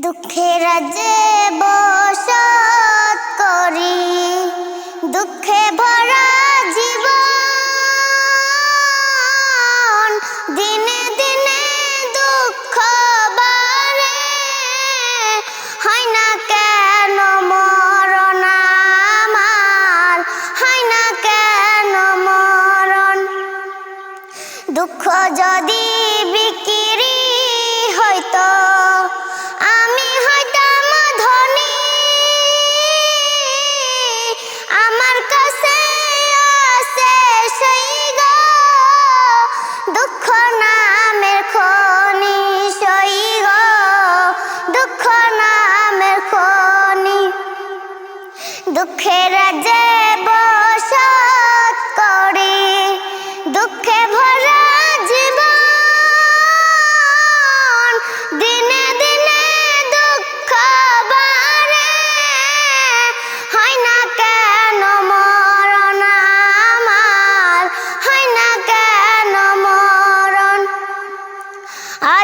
দুঃখের যে বস করি। দুঃখে ভরা জীব দিনে দিনে দুঃখ বারে হয় না কেন মরণ আমার? হয় না কেন মরণ? দুঃখ যদি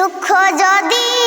দুঃখ যদি